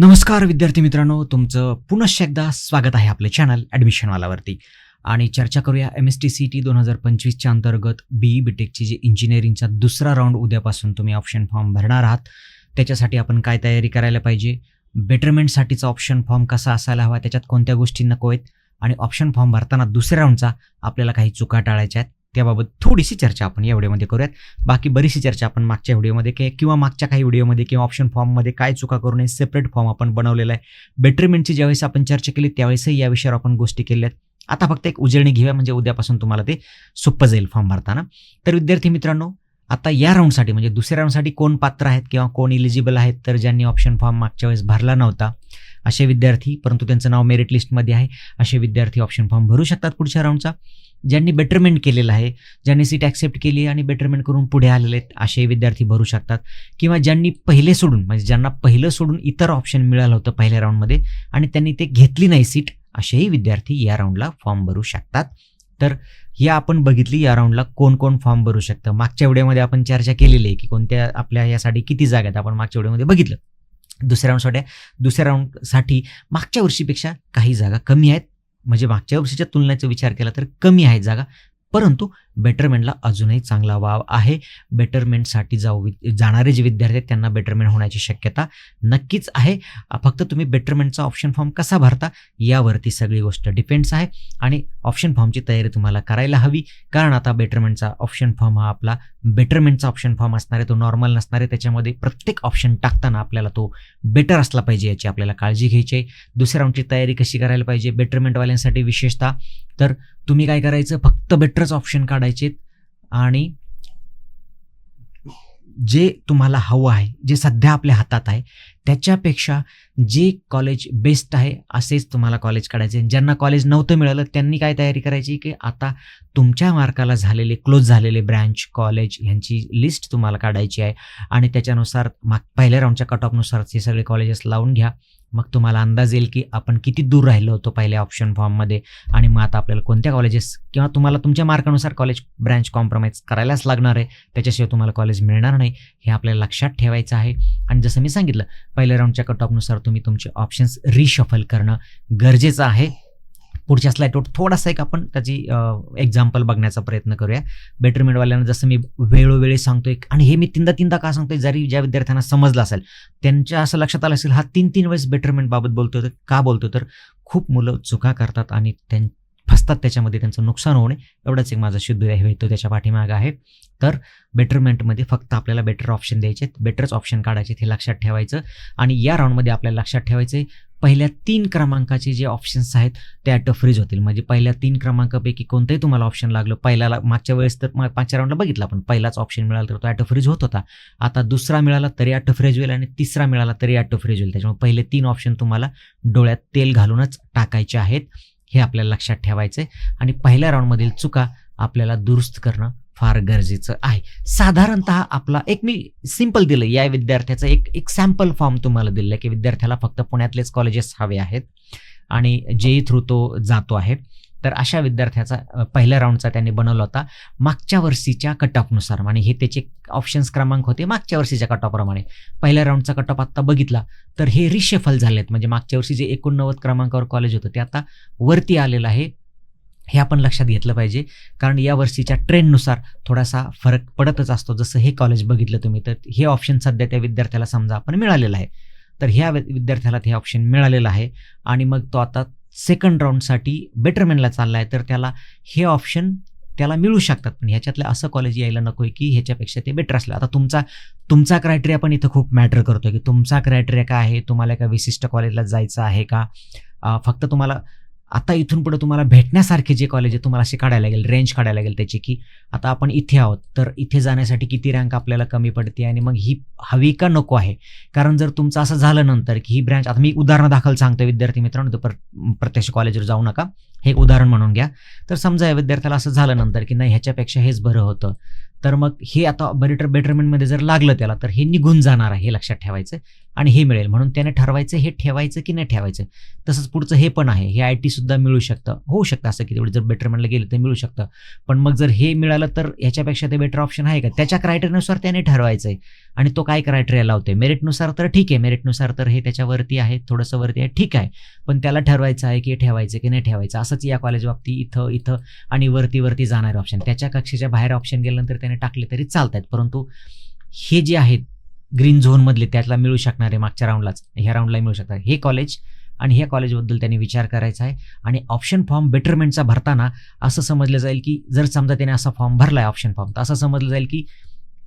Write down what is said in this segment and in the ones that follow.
नमस्कार विद्यार्थी मित्रांनो तुमचं पुनश्च एकदा स्वागत आहे आपल्या चॅनल ॲडमिशनवालावरती आणि चर्चा करूया M S T C T दोन हजार पंचवीसच्या अंतर्गत बी ई बी टेकची जी इंजिनिअरिंगचा दुसरा राऊंड उद्यापासून तुम्ही ऑप्शन फॉर्म भरणार आहात. त्याच्यासाठी आपण काय तयारी करायला पाहिजे? बेटरमेंटसाठीचा ऑप्शन फॉर्म कसा असायला हवा? त्याच्यात कोणत्या गोष्टी नको आहेत? आणि ऑप्शन फॉर्म भरताना दुसऱ्या राऊंडचा आपल्याला काही चुका टाळायच्या आहेत. त्याबाबत थोडीशी चर्चा आपण या व्हिडिओमध्ये करूयात. बाकी बरीचशी चर्चा आपण मागच्या व्हिडिओमध्ये के किंवा मागच्या काही व्हिडिओमध्ये किंवा ऑप्शन फॉर्ममध्ये काय चुका करू नये सेपरेट फॉर्म आपण बनवलेला आहे. बेटरमेंटची ज्यावेळेस आपण चर्चा केली त्यावेळेसही या विषयावर आपण गोष्टी केल्या आहेत आता फक्त एक उजळणी घेऊया म्हणजे उद्यापासून तुम्हाला ते सोपं जाईल फॉर्म भरताना. तर विद्यार्थी मित्रांनो आता या राऊंडसाठी म्हणजे दुसऱ्या राऊंडसाठी कोण पात्र आहेत किंवा कोण इलिजिबल आहेत तर ज्यांनी ऑप्शन फॉर्म मागच्या वेळेस भरला नव्हता असे विद्यार्थी परंतु त्यांचं नाव मेरिट लिस्टमध्ये आहे असे विद्यार्थी ऑप्शन फॉर्म भरू शकतात पुढच्या राऊंडचा ज्यांनी बेटरमेंट केलेलं आहे ज्यांनी सीट ॲक्सेप्ट केली आणि बेटरमेंट करून पुढे आलेले आहेत असे विद्यार्थी भरू शकतात. किंवा ज्यांनी पहिले सोडून म्हणजे ज्यांना पहिलं सोडून इतर ऑप्शन मिळालं होतं पहिल्या राऊंडमध्ये आणि त्यांनी ते घेतली नाही सीट असेही विद्यार्थी या राऊंडला फॉर्म भरू शकतात. तर या आपण बघितली या राऊंडला कोण कोण फॉर्म भरू शकतं? मागच्या व्हिडिओमध्ये आपण चर्चा केलेली आहे की कोणत्या आपल्या यासाठी किती जागा आहेत आपण मागच्या व्हिडिओमध्ये बघितलं. दुसऱ्या राऊंडसाठी दुसऱ्या राऊंडसाठी मागच्या वर्षीपेक्षा काही जागा कमी आहेत. म्हणजे मागच्या वर्षीच्या तुलनेचा विचार केला तर कमी आहेत जागा. परंतु बेटरमेंटला अजूनही चांगला वाव आहे. बेटरमेंटसाठी जाऊ जाणारे जे विद्यार्थी आहेत त्यांना बेटरमेंट होण्याची शक्यता नक्कीच आहे. फक्त तुम्ही बेटरमेंटचा ऑप्शन फॉर्म कसा भरता यावरती सगळी गोष्ट डिपेंड्स आहे. आणि ऑप्शन फॉर्मची तयारी तुम्हाला करायला हवी. कारण आता बेटरमेंटचा ऑप्शन फॉर्म हा आपला बेटरमेंटचा ऑप्शन फॉर्म असणार आहे तो नॉर्मल नसणार आहे त्याच्यामध्ये प्रत्येक ऑप्शन टाकताना आपल्याला तो बेटर असला पाहिजे याची आपल्याला काळजी घ्यायची आहे. दुसऱ्या राऊंडची तयारी कशी करायला पाहिजे बेटरमेंटवाल्यांसाठी विशेषतः. तर तुम्ही काय करायचं फक्त बेटरच ऑप्शन काढायचं आणि जे तुम्हाला हवं आहे जे सध्या आपल्या हातात आहे त्याच्यापेक्षा जे कॉलेज बेस्ट आहे असेच तुम्हाला कॉलेज काढायचे. ज्यांना कॉलेज नव्हतं मिळालं त्यांनी काय तयारी करायची की आता तुमच्या मार्काला झालेले क्लोज झालेले ब्रँच कॉलेज ह्यांची लिस्ट तुम्हाला काढायची आहे. आणि त्याच्यानुसार माग पहिल्या राऊंडच्या कट ऑफनुसार हे सगळे कॉलेजेस लावून घ्या. मग तुम्हाला अंदाज येईल की आपण किती दूर राहिलो होतो पहिल्या ऑप्शन फॉर्ममध्ये आणि मग आता आपल्याला कोणत्या कॉलेजेस किंवा तुम्हाला तुमच्या मार्कानुसार कॉलेज ब्रँच कॉम्प्रोमाइज करायलाच लागणार आहे. त्याच्याशिवाय तुम्हाला कॉलेज मिळणार नाही. हे आपल्याला लक्षात ठेवायचं आहे. आणि जसं मी सांगितलं पहिल्या राऊंडच्या कट ऑफनुसार तुम्ही तुमचे ऑप्शन्स रिशफल करणं गरजेचं आहे. पुढच्या स्लाईडवर थोडासा एक आपण त्याची एक्झाम्पल बघण्याचा प्रयत्न करूया. बेटरमेंटवाल्यांना जसं मी वेळोवेळी सांगतोय आणि हे मी तीनदा तीनदा का सांगतोय जरी ज्या विद्यार्थ्यांना समजलं असेल त्यांच्या असं लक्षात आलं असेल हा तीन तीन वेळेस बेटरमेंटबाबत बोलतोय तर का बोलतो तर खूप मुलं चुका करतात आणि त्यां फसतात त्याच्यामध्ये त्यांचं नुकसान होणे एवढाच एक माझा शुद्ध हेतू त्याच्या पाठीमागं आहे. तर बेटरमेंटमध्ये फक्त आपल्याला बेटर ऑप्शन द्यायचे बेटरच ऑप्शन काढायचे हे लक्षात ठेवायचं. आणि या राऊंडमध्ये आपल्याला लक्षात ठेवायचे पहिल्या तीन क्रमांकाचे जे ऑप्शन्स आहेत ते ॲटो फ्रीज होतील. म्हणजे पहिल्या तीन क्रमांकापैकी कोणतंही तुम्हाला ऑप्शन लागलं पहिल्याला मागच्या वेळेस तर मा- पाचव्या राऊंडला बघितला आपण पहिलाच ऑप्शन मिळाला तर तो ॲटो फ्रीज होत होता. आता दुसरा मिळाला तरी ॲटो फ्रीज होईल आणि तिसरा मिळाला तरी ॲटो फ्रीज होईल. त्याच्यामुळे पहिले तीन ऑप्शन तुम्हाला डोळ्यात तेल घालूनच टाकायचे आहेत. हे आपल्याला लक्षात ठेवायचं आहे आणि पहिल्या राऊंडमधील चुका आपल्याला दुरुस्त करणं फार गरजेचं आहे. साधारणतः आपला एक मी सिंपल दिलं. या विद्यार्थ्याचं एक एक सॅम्पल फॉर्म तुम्हाला दिलं की विद्यार्थ्याला फक्त पुण्यातलेच कॉलेजेस हवे आहेत आणि जेई थ्रू तो जातो आहे. तर अशा विद्यार्थ्याचा पहिल्या राऊंडचा त्यांनी बनवला होता मागच्या वर्षीच्या कट ऑफनुसार आणि हे त्याचे ऑप्शन्स क्रमांक होते मागच्या वर्षीच्या कट ऑफप्रमाणे पहिल्या राऊंडचा कट ऑफ आत्ता बघितला तर हे रिशेफल झालेत. म्हणजे मागच्या वर्षी जे एकोणनव्वद क्रमांकावर कॉलेज होतं ते आता वरती आलेलं आहे. हे आपण लक्षात घेतलं पाहिजे. कारण या वर्षीच्या ट्रेंडनुसार थोडासा फरक पडतच असतो. जसं हे कॉलेज बघितलं तुम्ही तर हे ऑप्शन सध्या त्या विद्यार्थ्याला समजा आपण मिळालेलं आहे. तर ह्या विद्यार्थ्याला ते ऑप्शन मिळालेलं आहे. आणि मग तो आता सेकंड राऊंडसाठी बेटरमेनला चालला आहे तर त्याला हे ऑप्शन त्याला मिळू शकतात. पण ह्याच्यातलं असं कॉलेज यायला नको आहे की ह्याच्यापेक्षा ते बेटर असलं. आता तुमचा तुमचा क्रायटेरिया पण इथं खूप मॅटर करतो की तुमचा क्रायटेरिया काय आहे? तुम्हाला एका विशिष्ट कॉलेजला जायचं आहे का? फक्त तुम्हाला आता इथून पुढे तुम्हाला भेटण्यासारखे जे कॉलेज आहे तुम्हाला असे काढायला लागेल रेंज काढायला लागेल त्याची की आता आपण इथे आहोत तर इथे जाण्यासाठी किती रँक आपल्याला कमी पडते आणि मग ही हवी का नको आहे? कारण जर तुमचं असं झालं नंतर की ही ब्रँच आता मी उदाहरण दाखल सांगतो विद्यार्थी मित्रांनो तो पर प्रत्यक्ष कॉलेजवर जाऊ नका. हे उदाहरण म्हणून घ्या. तर समजा या विद्यार्थ्याला असं झालं नंतर की नाही ह्याच्यापेक्षा हेच बरं होतं. तर मग हे आता बेटर बेटरमेंटमध्ये जर लागलं त्याला तर हे निघून जाणार आहे हे लक्षात ठेवायचं आणि हे मिळेल. म्हणून त्याने ठरवायचं हे ठेवायचं की नाही ठेवायचं. तसंच पुढचं हे पण आहे. हे आय टी सुद्धा मिळू शकतं. होऊ शकतं असं की तेवढं जर बेटरमेंटला गेलं तर मिळू शकतं. पण मग जर हे मिळालं तर ह्याच्यापेक्षा ते बेटर ऑप्शन आहे का? त्याच्या क्रायटेरियानुसार त्याने ठरवायचं आहे आणि तो काय क्रायटेरिया लावतोय? मेरिटनुसार तर ठीक आहे. मेरिटनुसार तर हे त्याच्यावरती आहे. थोडंसं वरती आहे. ठीक आहे. पण त्याला ठरवायचं आहे की ठेवायचं की नाही ठेवायचं. असंच या कॉलेज बाबतीत इथं इथं आणि वरती वरती जाणारे ऑप्शन त्याच्या कक्षेच्या बाहेर ऑप्शन गेल्यानंतर त्याने टाकले तरी चालत आहेत परंतु हे जे आहेत ग्रीन झोनमधले त्यातला मिळू शकणारे मागच्या राऊंडलाच ह्या राऊंडला मिळू शकतात. हे कॉलेज आणि ह्या कॉलेजबद्दल त्यांनी विचार करायचा आहे. आणि ऑप्शन फॉर्म बेटरमेंटचा भरताना असं समजलं जाईल की जर समजा त्याने असा फॉर्म भरला आहे ऑप्शन फॉर्म तर असं समजलं जाईल की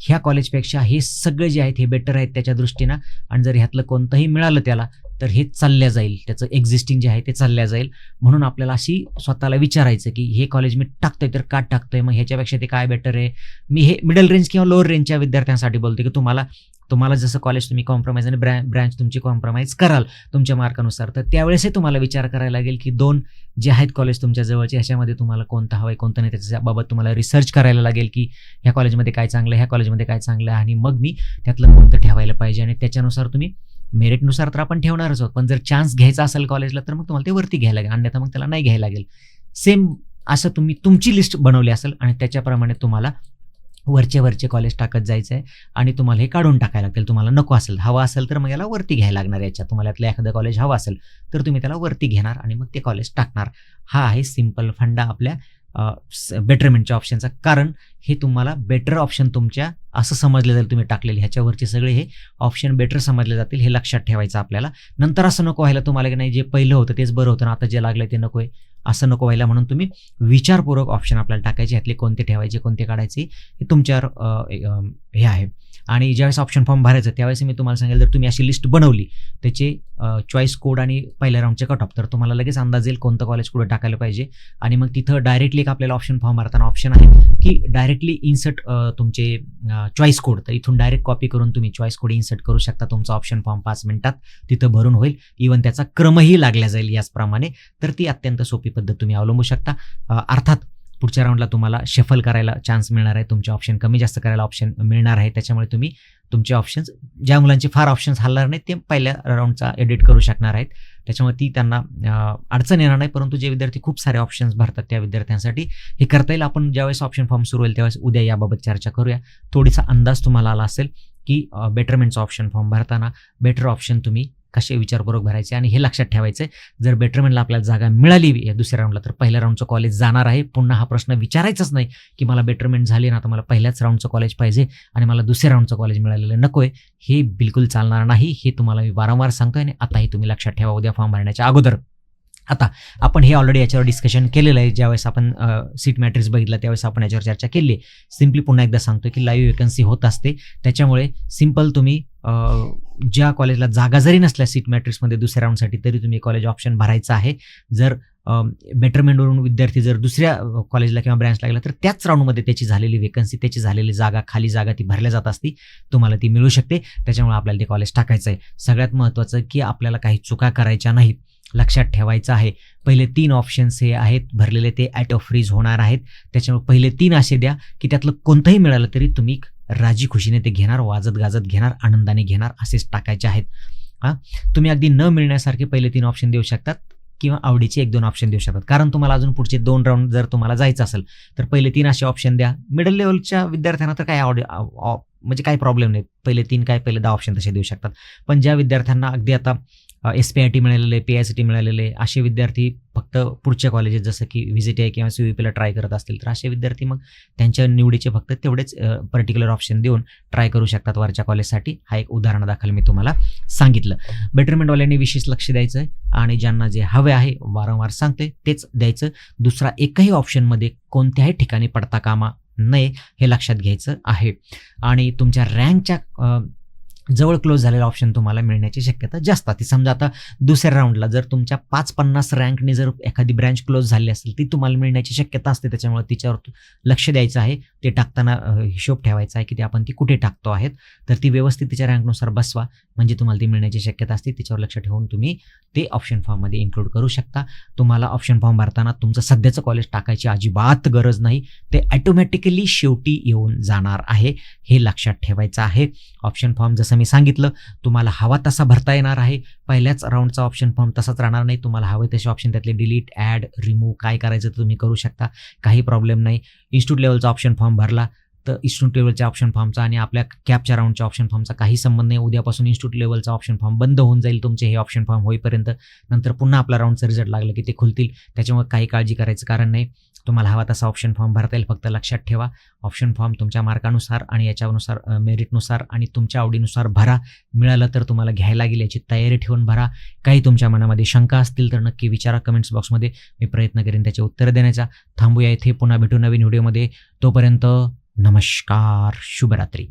ह्या कॉलेजपेक्षा हे सगळे जे आहेत हे बेटर आहेत त्याच्या दृष्टीनं. आणि जर ह्यातलं कोणतंही मिळालं त्याला तर हे चालल्या जाईल. त्याचं एक्झिस्टिंग जे आहे ते चालल्या जाईल. म्हणून आपल्याला अशी स्वतःला विचारायचं की हे कॉलेज मी टाकतोय तर का टाकतोय? मग ह्याच्यापेक्षा ते काय बेटर आहे? मी हे मिडल रेंज किंवा लोअर रेंजच्या विद्यार्थ्यांसाठी बोलतो की तुम्हाला तुम्हाला जसं कॉलेज तुम्ही कॉम्प्रोमाइज आणि ब्रँ ब्रँच तुमची कॉम्प्रोमाइज कराल तुमच्या मार्कानुसार तर त्यावेळेसही तुम्हाला विचार करायला लागेल की दोन जे आहेत कॉलेज तुमच्या जवळचे ह्याच्यामध्ये तुम्हाला कोणतं हवं आहे कोणतं नाही त्याच्याबाबत तुम्हाला रिसर्च करायला लागेल की ह्या कॉलेजमध्ये काय चांगलं आहे ह्या कॉलेजमध्ये काय चांगलं आहे आणि मग मी त्यातलं कोणतं ठेवायला पाहिजे आणि त्याच्यानुसार तुम्ही मेरिटनुसार तर आपण ठेवणारच आहोत पण जर चान्स घ्यायचा असेल कॉलेजला तर मग तुम्हाला ते वरती घ्यायला लागेल अन्यथा मग त्याला नाही घ्यायला लागेल. सेम असं तुम्ही तुमची लिस्ट बनवली असेल आणि त्याच्याप्रमाणे तुम्हाला वरचे वरचे कॉलेज टाकत जायचं आहे आणि तुम्हाला हे काढून टाकायला लागतील. तुम्हाला नको असेल हवा असेल तर मग याला वरती घ्यायला लागणार याच्यात. तुम्हाला यातलं एखादं कॉलेज हवं असेल तर तुम्ही त्याला वरती घेणार आणि मग ते कॉलेज टाकणार. हा आहे सिंपल फंडा आपल्या बेटरमेंटच्या ऑप्शनचा कारण हे तुम्हाला बेटर ऑप्शन तुमच्या असं समजलं जाईल तुम्ही टाकलेले. ह्याच्यावरचे सगळे हे ऑप्शन बेटर समजले जातील हे लक्षात ठेवायचं आपल्याला. नंतर असं नको व्हायला तुम्हाला की नाही जे पहिलं होतं तेच बरं होतं ना आता जे लागलं ते नको आहे असं नको व्हायला म्हणून तुम्ही विचारपूर्वक ऑप्शन आपल्याला टाकायचे. ह्यातले कोणते ठेवायचे कोणते काढायचे हे तुमच्यावर हे आहे. आणि ज्यावेळेस ऑप्शन फॉर्म भरायचं त्यावेळेस मी तुम्हाला सांगेल जर तुम्ही अशी लिस्ट बनवली त्याचे चॉईस कोड आणि पहिल्या राऊंडचे कट ऑफ तर तुम्हाला लगेच अंदाज येईल कोणतं कॉलेज कुठं टाकायला पाहिजे. आणि मग तिथं डायरेक्टली एक आपल्याला ऑप्शन फॉर्म भरताना ऑप्शन आहे की डायरेक्ट डायरेक्टली इन्सर्ट तुमचे चॉईस कोड तर इथून डायरेक्ट कॉपी करून तुम्ही चॉईस कोड इन्सर्ट करू शकता. तुमचा ऑप्शन फॉर्म पाच मिनिटात तिथं भरून होईल. इवन त्याचा क्रमही लागला जाईल याचप्रमाणे. तर ती अत्यंत सोपी पद्धत तुम्ही अवलंबू शकता. अर्थात पुढच्या राऊंडला तुम्हाला शफल करायला चान्स मिळणार आहे. तुमचे ऑप्शन कमी जास्त करायला ऑप्शन मिळणार आहे. त्याच्यामुळे तुम्ही तुमचे ऑप्शन्स ज्या मुलांचे फार ऑप्शन्स हलणार नाहीत ते पहिल्या राऊंडचा एडिट करू शकणार आहेत. त्याच्यामुळे ती त्यांना अडचण येणार नाही. परंतु जे विद्यार्थी खूप सारे ऑप्शन्स भरतात त्या विद्यार्थ्यांसाठी हे करता येईल. आपण ज्यावेळेस ऑप्शन फॉर्म सुरू होईल त्यावेळेस उद्या याबाबत चर्चा करूया. थोडीसा अंदाज तुम्हाला आला असेल की बेटरमेंटचा ऑप्शन फॉर्म भरताना बेटर ऑप्शन तुम्ही कसे विचारपूर्वक भरायचे आणि हे लक्षात ठेवायचं जर बेटरमेंटला आपल्याला जागा मिळाली या दुसऱ्या राऊंडला तर पहिल्या राऊंडचं कॉलेज जाणार आहे. पुन्हा हा प्रश्न विचारायचाच नाही की मला बेटरमेंट झाली ना आता मला पहिल्याच राऊंडचं कॉलेज पाहिजे आणि मला दुसऱ्या राऊंडचं कॉलेज मिळालेलं नको आहे हे बिलकुल चालणार नाही हे तुम्हाला मी वारंवार सांगतोय आणि आताही तुम्ही लक्षात ठेवा. उद्या फॉर्म भरण्याच्या अगोदर. आता आपण हे ऑलरेडी याच्यावर डिस्कशन केलेलं आहे. ज्यावेळेस आपण सीट मॅट्रिक्स बघितला त्यावेळेस आपण याच्यावर चर्चा केली. सिम्पली पुन्हा एकदा सांगतो की लाईव्ह वेकन्सी होत असते. त्याच्यामुळे सिंपल तुम्ही ज्या कॉलेजला जागा जरी नसल्या सीट मॅट्रिक्समध्ये दुसऱ्या राऊंडसाठी तरी तुम्ही कॉलेज ऑप्शन भरायचं आहे. जर बेटरमेंटवरून विद्यार्थी जर दुसऱ्या कॉलेजला किंवा ब्रँचला गेला तर त्याच राऊंडमध्ये त्याची झालेली वेकन्सी त्याची झालेली जागा खाली जागा ती भरल्या जात असती. तुम्हाला ती मिळू शकते. त्याच्यामुळे आपल्याला ते कॉलेज टाकायचं आहे सगळ्यात महत्त्वाचं की आपल्याला काही चुका करायच्या नाहीत. लक्षात ठेवायचं आहे. पहिले तीन ऑप्शन्स हे आहेत. भरलेले ते ॲट ऑफ फ्रीज होणार आहेत. त्याच्यामुळे पहिले तीन असे द्या की त्यातलं कोणतंही मिळालं तरी तुम्ही राजी खुशीने ते घेणार वाजत गाजत घेणार आनंदाने घेणार असेच टाकायचे आहेत. हां? तुम्ही अगदी न मिळण्यासारखे पहिले तीन ऑप्शन देऊ शकतात किंवा आवडीचे एक दोन ऑप्शन देऊ शकतात. कारण तुम्हाला अजून पुढचे दोन राऊंड जर तुम्हाला जायचं असेल तर पहिले तीन असे ऑप्शन द्या. मिडल लेवलच्या विद्यार्थ्यांना तर काय आवड म्हणजे काही प्रॉब्लेम नाही. पहिले तीन काय पहिले दहा ऑप्शन तसे देऊ शकतात. पण ज्या विद्यार्थ्यांना अगदी आता एस पी आय टी मिळालेले पी आय सी टी मिळालेले असे विद्यार्थी फक्त पुढच्या कॉलेजेस जसं की व्हिजिट आहे किंवा सी पीला ट्राय करत असतील तर असे विद्यार्थी मग त्यांच्या निवडीचे फक्त तेवढेच पर्टिक्युलर ऑप्शन देऊन ट्राय करू शकतात वरच्या कॉलेजसाठी हा एक उदाहरणादाखल मी तुम्हाला सांगितलं. बेटरमेंटवाल्यांनी विशेष लक्ष द्यायचं आहे आणि ज्यांना जे हवे आहे वारंवार सांगते तेच द्यायचं. दुसरा एकही ऑप्शनमध्ये कोणत्याही ठिकाणी पडता कामा नये हे लक्षात घ्यायचं आहे. आणि तुमच्या रँकच्या जवळ क्लोज झालेला ऑप्शन तुम्हाला मिळण्याची शक्यता जास्त ती समजा आता दुसऱ्या राऊंडला जर तुमच्या पाच पन्नास रँकने जर एखादी ब्रँच क्लोज झाली असेल ती तुम्हाला मिळण्याची शक्यता असते. त्याच्यामुळे तिच्यावर लक्ष द्यायचं आहे. ते टाकताना हिशोब ठेवायचा आहे की ते आपण ती कुठे टाकतो आहेत. तर ती व्यवस्थित तिच्या रँकनुसार बसवा. म्हणजे तुम्हाला ती मिळण्याची शक्यता असते. तिच्यावर लक्ष ठेवून तुम्ही ते ऑप्शन फॉर्ममध्ये इन्क्लूड करू शकता. तुम्हाला ऑप्शन फॉर्म भरताना तुमचं सध्याचं कॉलेज टाकायची अजिबात गरज नाही. ते ॲटोमॅटिकली शेवटी येऊन जाणार आहे. हे लक्षात ठेवायचं आहे. ऑप्शन फॉर्म जसं जसं मी सांगितलं तुम्हाला हवा तसा भरता येणार आहे. पहिल्याच राऊंडचा ऑप्शन फॉर्म तसाच राहणार नाही. तुम्हाला हवे तसे ऑप्शन त्यातले डिलीट ॲड रिमूव्ह काय करायचं तुम्ही करू शकता. काही प्रॉब्लेम नाही. इन्स्टिट्यूट लेवलचा ऑप्शन फॉर्म भरला. तर इन्स्टिट्यूट लेवलच्या ऑप्शन फॉर्मचा आणि आपल्या कॅपच्या राऊंडच्या ऑप्शन फॉर्मचा काही संबंध नाही. उद्यापासून इन्स्टिट्यूट लेवलचा ऑप्शन फॉर्म बंद होऊन जाईल तुमचे हे ऑप्शन फॉर्म होईपर्यंत. नंतर पुन्हा आपला राऊंडचा रिझल्ट लागलं की ते खुलतील. त्याच्यामुळे काही काळजी करायचं कारण नाही. तुम्हाला हवा तसा ऑप्शन फॉर्म भरता येईल. फक्त लक्षात ठेवा. ऑप्शन फॉर्म तुमच्या मार्कानुसार आणि याच्यानुसार मेरिटनुसार आणि तुमच्या आवडीनुसार भरा. मिळालं तर तुम्हाला घ्यायला लागेल याची तयारी ठेवून भरा. काही तुमच्या मनामध्ये शंका असतील तर नक्की विचारा कमेंट्स बॉक्समध्ये मी प्रयत्न करेन त्याचे उत्तर देण्याचा. थांबूया इथे. पुन्हा भेटू नवीन व्हिडिओमध्ये तोपर्यंत नमस्कार शुभरात्री.